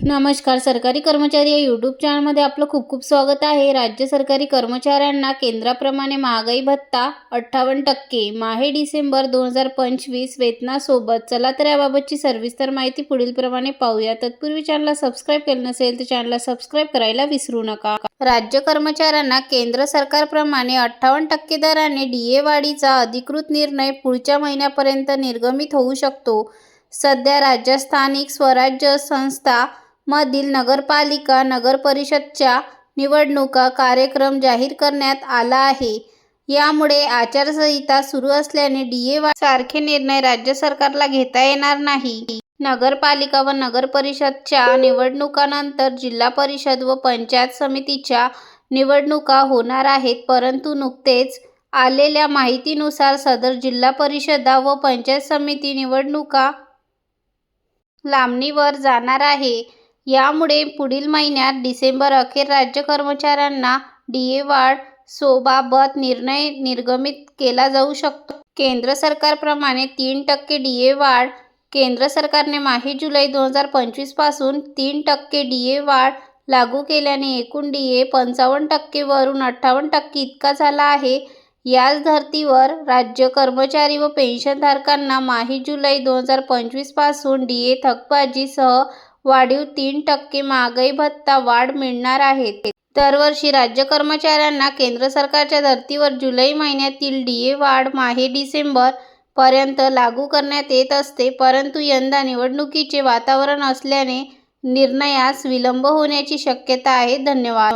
नमस्कार सरकारी कर्मचारी या यूट्यूब चॅनलमध्ये आपलं खूप खूप स्वागत आहे. राज्य सरकारी कर्मचाऱ्यांना केंद्राप्रमाणे महागाई भत्ता अठ्ठावन्न टक्के माहे डिसेंबर दोन हजार पंचवीस वेतनासोबत. चला तर याबाबतची सविस्तर माहिती पुढीलप्रमाणे पाहूया. तत्पूर्वी चॅनलला सबस्क्राईब केलं नसेल तर चॅनलला सबस्क्राईब करायला विसरू नका. राज्य कर्मचाऱ्यांना केंद्र सरकारप्रमाणे अठ्ठावन्न टक्के दराने डीए वाढीचा अधिकृत निर्णय पुढच्या महिन्यापर्यंत निर्गमित होऊ शकतो. सध्या राज्य स्थानिक स्वराज्य संस्था मधील नगरपालिका नगरपरिषदच्या निवडणुका कार्यक्रम जाहीर करण्यात आला आहे. यामुळे आचारसंहिता सुरू असल्याने डीए सारखे निर्णय राज्य सरकारला घेता येणार नाही. नगरपालिका व नगरपरिषदच्या निवडणुकांनंतर जिल्हा परिषद व पंचायत समितीच्या निवडणुका होणार आहेत परंतु नुकतेच आलेल्या माहितीनुसार सदर जिल्हा परिषदा व पंचायत समिती निवडणुका लांबणीवर जाणार आहे. यामुळे पुढील महिन्यात डिसेंबर अखेर राज्य कर्मचाऱ्यांना डीए वाढ सोबाबत निर्णय निर्गमित केला जाऊ शकतो. केंद्र सरकारप्रमाणे तीन टक्के डीए वाढ केंद्र सरकारने माही जुलै दोन हजार पंचवीसपासून तीन टक्के डीए वाढ लागू केल्याने एकूण डीए पंचावन्न टक्केवरून अठ्ठावन्न टक्के इतका झाला आहे. याच धर्तीवर राज्य कर्मचारी व पेन्शनधारकांना माही जुलै दोन हजार पंचवीसपासून डीए थकबाजीसह वाढीव तीन टक्के महागाई भत्ता वाढ मिळणार आहे. दरवर्षी राज्य कर्मचाऱ्यांना केंद्र सरकारच्या धर्तीवर जुलै महिन्यातील डीए वाढ माहे डिसेंबर पर्यंत लागू करण्यात येत असते परंतु यंदा निवडणुकीचे वातावरण असल्याने निर्णयास विलंब होण्याची शक्यता आहे. धन्यवाद.